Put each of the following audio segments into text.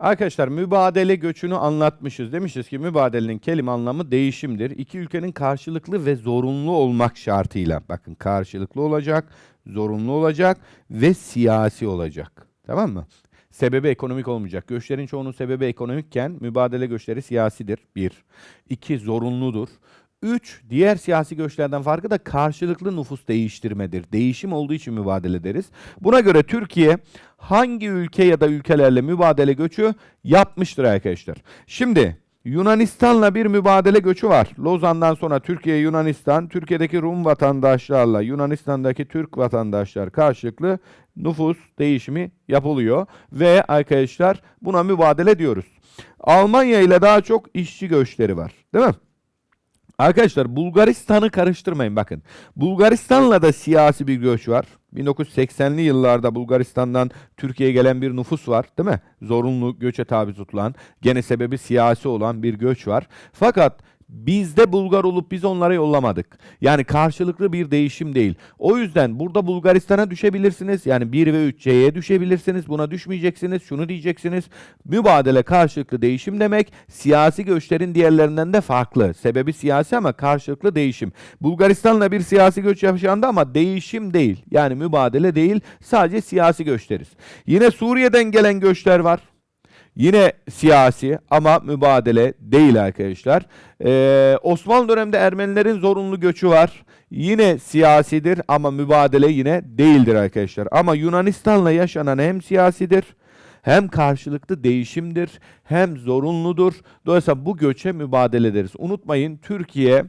Arkadaşlar mübadele göçünü anlatmışız. Demişiz ki mübadelenin kelime anlamı değişimdir. İki ülkenin karşılıklı ve zorunlu olmak şartıyla. Bakın karşılıklı olacak, zorunlu olacak ve siyasi olacak. Tamam mı? Sebebi ekonomik olmayacak. Göçlerin çoğunun sebebi ekonomikken mübadele göçleri siyasidir. Bir. İki zorunludur. Üç, diğer siyasi göçlerden farkı da karşılıklı nüfus değiştirmedir. Değişim olduğu için mübadele deriz. Buna göre Türkiye hangi ülke ya da ülkelerle mübadele göçü yapmıştır arkadaşlar? Şimdi Yunanistan'la bir mübadele göçü var. Lozan'dan sonra Türkiye, Yunanistan, Türkiye'deki Rum vatandaşlarla Yunanistan'daki Türk vatandaşlar karşılıklı nüfus değişimi yapılıyor. Ve arkadaşlar buna mübadele diyoruz. Almanya ile daha çok işçi göçleri var. Değil mi? Arkadaşlar Bulgaristan'ı karıştırmayın bakın. Bulgaristan'la da siyasi bir göç var. 1980'li yıllarda Bulgaristan'dan Türkiye'ye gelen bir nüfus var değil mi? Zorunlu göçe tabi tutulan, gene sebebi siyasi olan bir göç var. Fakat bizde Bulgar olup biz onlara yollamadık. Yani karşılıklı bir değişim değil. O yüzden burada Bulgaristan'a düşebilirsiniz. Yani 1 ve 3 C'ye düşebilirsiniz. Buna düşmeyeceksiniz. Şunu diyeceksiniz. Mübadele karşılıklı değişim demek. Siyasi göçlerin diğerlerinden de farklı. Sebebi siyasi ama karşılıklı değişim. Bulgaristan'la bir siyasi göç yaşandı ama değişim değil. Yani mübadele değil. Sadece siyasi göçleriz. Yine Suriye'den gelen göçler var. Yine siyasi ama mübadele değil arkadaşlar. Ee, Osmanlı döneminde Ermenilerin zorunlu göçü var. Yine siyasidir ama mübadele yine değildir arkadaşlar. Ama Yunanistan'la yaşanan hem siyasidir hem karşılıklı değişimdir hem zorunludur. Dolayısıyla bu göçe mübadele ederiz. Unutmayın Türkiye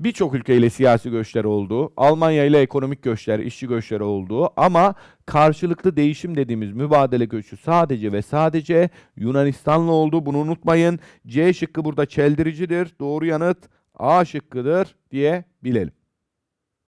birçok ülkeyle siyasi göçler olduğu, Almanya ile ekonomik göçler, işçi göçleri olduğu ama karşılıklı değişim dediğimiz mübadele göçü sadece ve sadece Yunanistan'la oldu. Bunu unutmayın. C şıkkı burada çeldiricidir. Doğru yanıt A şıkkıdır diye bilelim.